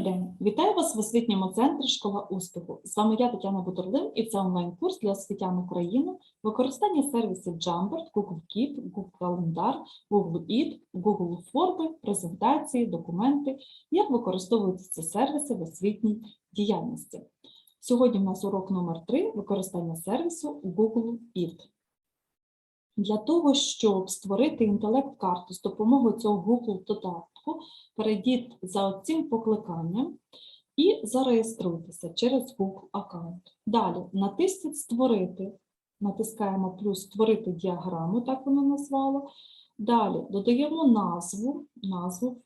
день! Вітаю вас в освітньому центрі Школа успіху. З вами я Тетяна Бутурлин і це онлайн-курс для освітян України використання сервісів Jamboard, Google Keep, Google Календар, Google Eat, Google Форми, презентації, документи, як використовуються ці сервіси в освітній діяльності. Сьогодні в нас урок номер 3 використання сервісу Google Eat. Для того, щоб створити інтелект-карту з допомогою цього Google додатку, перейдіть за цим покликанням і зареєструйтеся через Google аккаунт. Далі натисніть Створити. Натискаємо плюс Створити діаграму, так воно назвало. Далі додаємо назву. назву.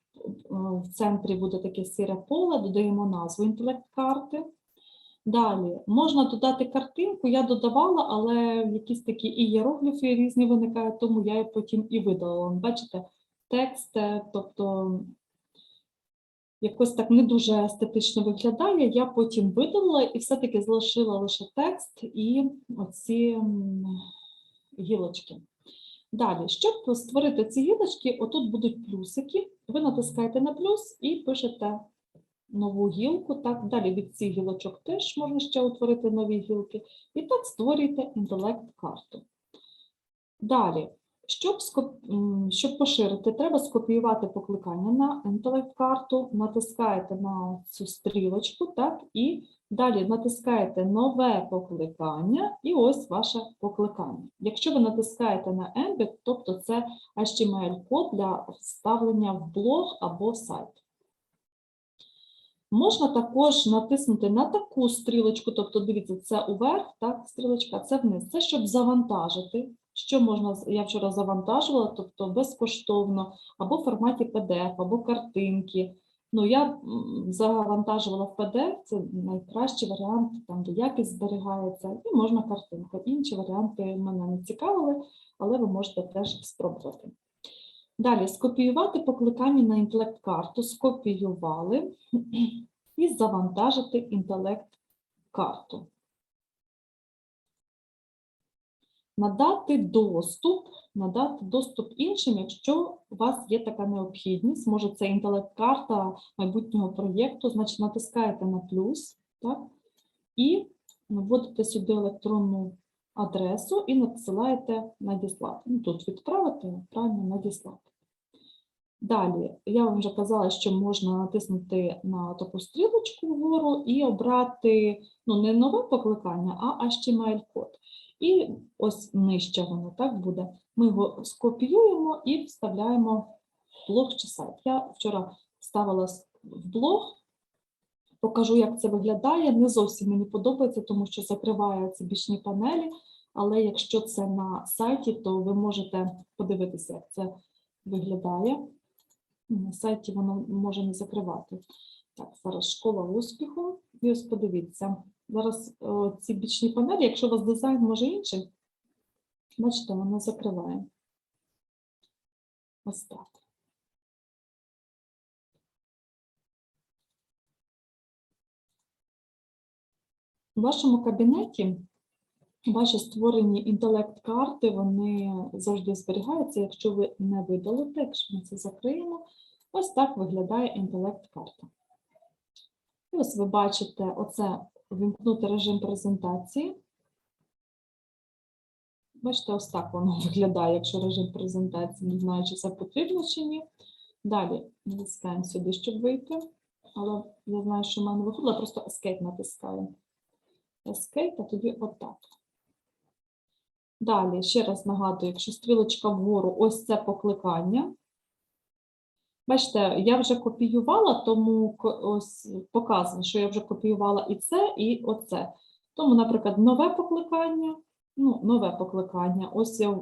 В центрі буде таке сіре поле, додаємо назву інтелект-карти. Далі можна додати картинку, я додавала, але якісь такі ієрогліфи різні виникають, тому я її потім і видалила. Бачите, текст, е, тобто якось так не дуже естетично виглядає. Я потім видалила і все-таки залишила лише текст і оці гілочки. Далі, щоб створити ці гілочки, отут будуть плюсики. Ви натискаєте на плюс і пишете нову гілку. Так, далі від цих гілочок теж можна ще утворити нові гілки. І так створюєте інтелект-карту. Далі, щоб, щоб поширити, треба скопіювати покликання на інтелект-карту, натискаєте на цю стрілочку, так, і далі натискаєте нове покликання, і ось ваше покликання. Якщо ви натискаєте на Embed, тобто це HTML-код для вставлення в блог або сайт. Можна також натиснути на таку стрілочку, тобто дивіться, це уверх, так, стрілочка, це вниз. Це щоб завантажити. Що можна, я вчора завантажувала, тобто безкоштовно, або в форматі PDF, або картинки. Ну, я завантажувала в PDF, це найкращий варіант, там, де якість зберігається, і можна картинку. Інші варіанти мене не цікавили, але ви можете теж спробувати. Далі скопіювати покликання на інтелект-карту, скопіювали і завантажити інтелект-карту. Надати доступ, надати доступ іншим, якщо у вас є така необхідність, може це інтелект-карта майбутнього проєкту, значить натискаєте на плюс, так, і вводите сюди електронну адресу і надсилаєте надіслати. Ну, тут відправити, правильно надіслати. Далі, я вам вже казала, що можна натиснути на таку стрілочку вгору і обрати ну, не нове покликання, а HTML-код. І ось нижче воно так буде. Ми його скопіюємо і вставляємо в блог чи сайт. Я вчора вставила в блог, покажу, як це виглядає. Не зовсім мені подобається, тому що закриває ці бічні панелі. Але якщо це на сайті, то ви можете подивитися, як це виглядає. На сайті воно може не закривати. Так, зараз школа успіху. І ось подивіться. Зараз о, ці бічні панелі, якщо у вас дизайн може інший, бачите, воно закриває. Ось так. У вашому кабінеті ваші створені інтелект-карти, вони завжди зберігаються, якщо ви не видалите, якщо ми це закриємо, ось так виглядає інтелект-карта. Ось ви бачите, оце вимкнути режим презентації. Бачите, ось так воно виглядає, якщо режим презентації, не знаю, чи це потрібно чи ні. Далі натискаємо сюди, щоб вийти. Але я знаю, що в мене виходило, просто Escape натискаю. Escape, а тоді отак. Далі, ще раз нагадую, якщо стрілочка вгору, ось це покликання. Бачите, я вже копіювала, тому ось показано, що я вже копіювала і це, і оце. Тому, наприклад, нове покликання, ну, нове покликання, ось я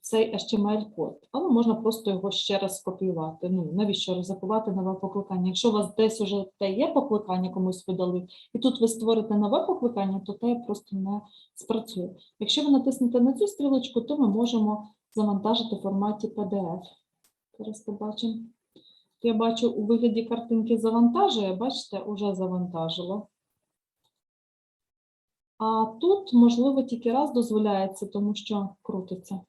цей HTML-код, але можна просто його ще раз скопіювати. Ну, навіщо ризикувати нове покликання? Якщо у вас десь уже те є покликання, комусь видали, і тут ви створите нове покликання, то те просто не спрацює. Якщо ви натиснете на цю стрілочку, то ми можемо завантажити в форматі PDF. Зараз побачимо я бачу у вигляді картинки завантажує, бачите, вже завантажило. А тут, можливо, тільки раз дозволяється, тому що крутиться.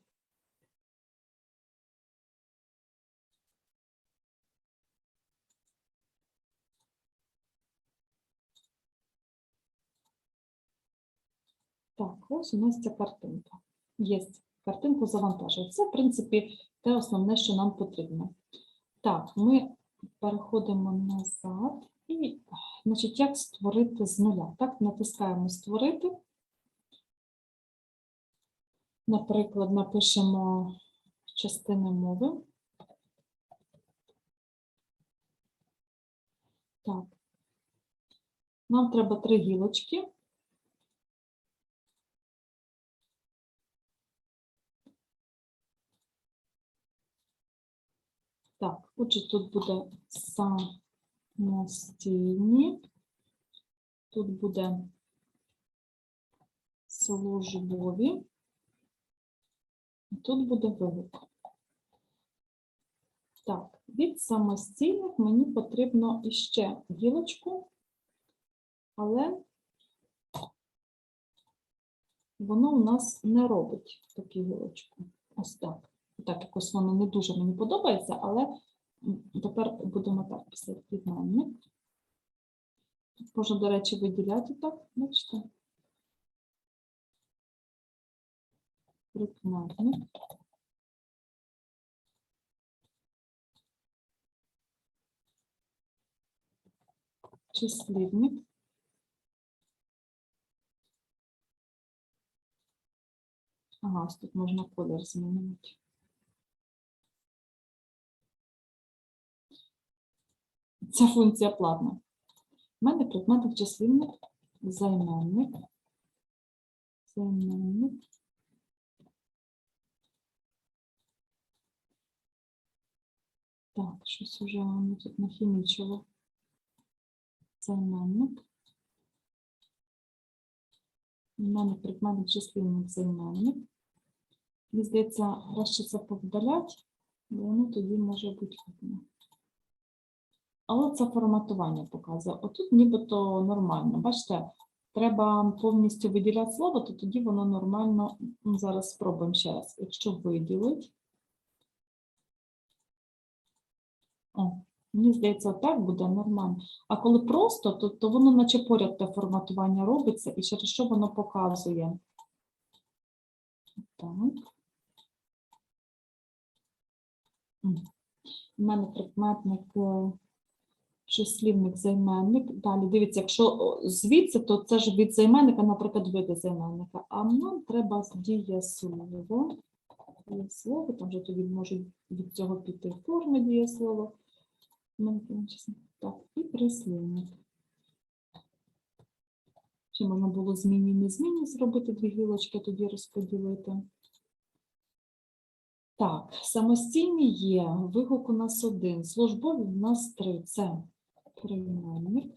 Так, ось у нас ця картинка. Є картинку завантажує. Це, в принципі, те основне, що нам потрібно. Так, ми переходимо назад. І, значить, як створити з нуля? Так, натискаємо створити. Наприклад, напишемо частини мови. Так. Нам треба три гілочки. Отже, тут буде самостійні, тут буде службові, і тут буде вигук. Так, від самостійних мені потрібно іще гілочку, але воно у нас не робить таку гілочку. Ось так. Так, якось воно не дуже мені подобається, але тепер будемо так писати підманник. Тут можна, до речі, виділяти так, бачите? Прикметник. Числівник. Ага, тут можна колір змінити. Ця функція платна. У мене предметник числівник, займенник, займенник. Так, щось уже воно тут нахімічило. Займенник. У мене предметник числівник займенник. Мені здається, краще це повдалять, бо воно тоді може бути видно. Але це форматування показує. Отут нібито нормально. Бачите, треба повністю виділяти слово, то тоді воно нормально. Зараз спробуємо ще раз. Якщо виділить. О, мені здається, отак буде нормально. А коли просто, то, то воно наче поряд те форматування робиться, і через що воно показує. Так. У мене прикметник е, числівник займенник. Далі дивіться, якщо звідси, то це ж від займенника, наприклад, види займенника. А нам треба дієслово. Дієслово, там вже тоді може від цього піти форма дієслова. Ну, Так, і прислівник. Чи можна було зміні не зміні зробити дві гілочки, тоді розподілити. Так, самостійні є, вигук у нас один, службові у нас три. Це прийменник.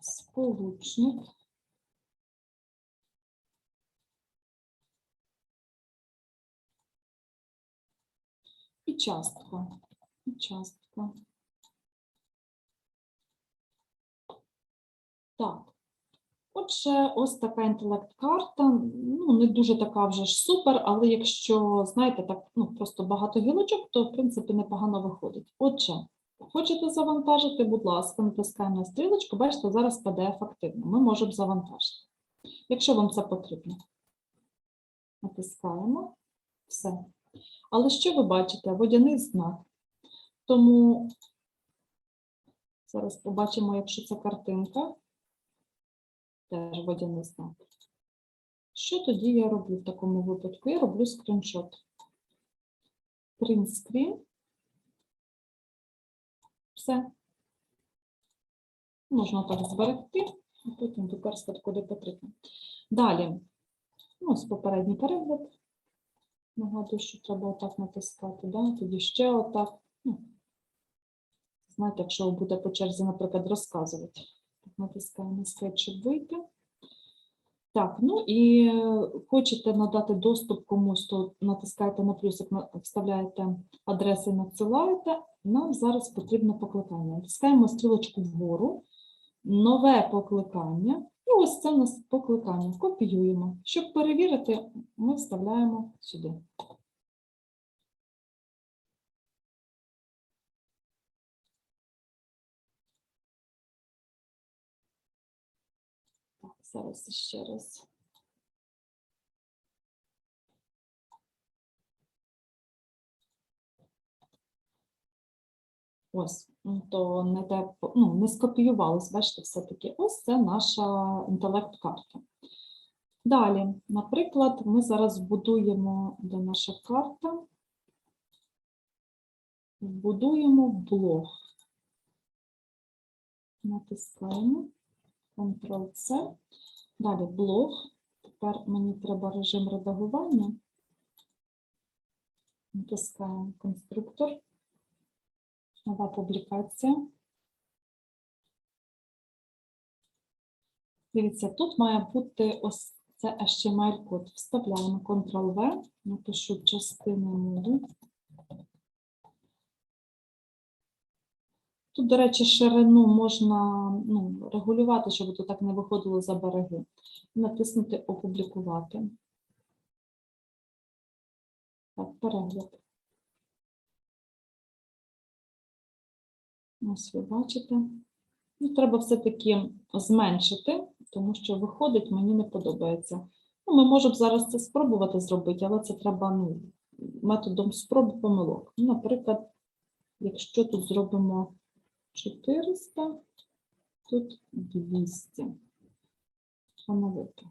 Сполучник. І частка. І частка. Так. Отже, ось така інтелект-карта. Ну, не дуже така вже ж супер, але якщо, знаєте, так, ну, просто багато гілочок, то, в принципі, непогано виходить. Отже, хочете завантажити, будь ласка, натискаємо на стрілочку, бачите, зараз PDF активно. Ми можемо завантажити. Якщо вам це потрібно. Натискаємо. Все. Але що ви бачите? Водяний знак. Тому зараз побачимо, якщо це картинка, теж водяний знак. Що тоді я роблю в такому випадку? Я роблю скріншот. Print screen. Все. Можна так зберегти, а потім використати куди потрібно. Далі, ну, ось попередній перегляд. Нагадую, що треба отак натискати, да? тоді ще отак. Ну, знаєте, якщо ви будете по черзі, наприклад, розказувати. Натискаємо вийти. Так, ну і е, хочете надати доступ комусь, то натискаєте на плюсик, вставляєте адреси, надсилаєте. Нам зараз потрібно покликання. Натискаємо стрілочку вгору, нове покликання. І ось це у нас покликання. Копіюємо. Щоб перевірити, ми вставляємо сюди. Зараз ще раз. Ось, то не те, ну, не скопіювалось, бачите, все-таки ось це наша інтелект-карта. Далі, наприклад, ми зараз вбудуємо, де наша карта, вбудуємо блог. Натискаємо Ctrl-C. Далі блог. Тепер мені треба режим редагування. Натискаємо конструктор. Нова публікація. Дивіться, тут має бути ось це HTML-код. Вставляємо Ctrl-V, напишу частини моду. Тут, до речі, ширину можна ну, регулювати, щоб тут так не виходило за береги. Натиснути Опублікувати. Так, перегляд. Ось ви бачите. Ну, треба все-таки зменшити, тому що виходить, мені не подобається. Ну, ми можемо зараз це спробувати зробити, але це треба ну, методом спроб помилок. Наприклад, якщо тут зробимо 400, тут 200. Оновити.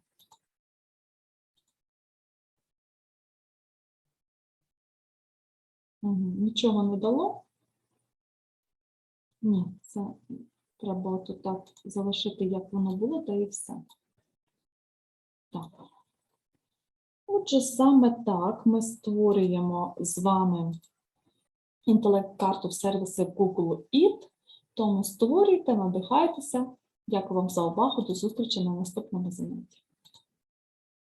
Угу. Нічого не дало. Ні, це треба тут так залишити, як воно було, та і все. Так. Отже, саме так ми створюємо з вами інтелект-карту в сервісі Google Eat. Тому створюйте, надихайтеся. Дякую вам за увагу. До зустрічі на наступному занятті.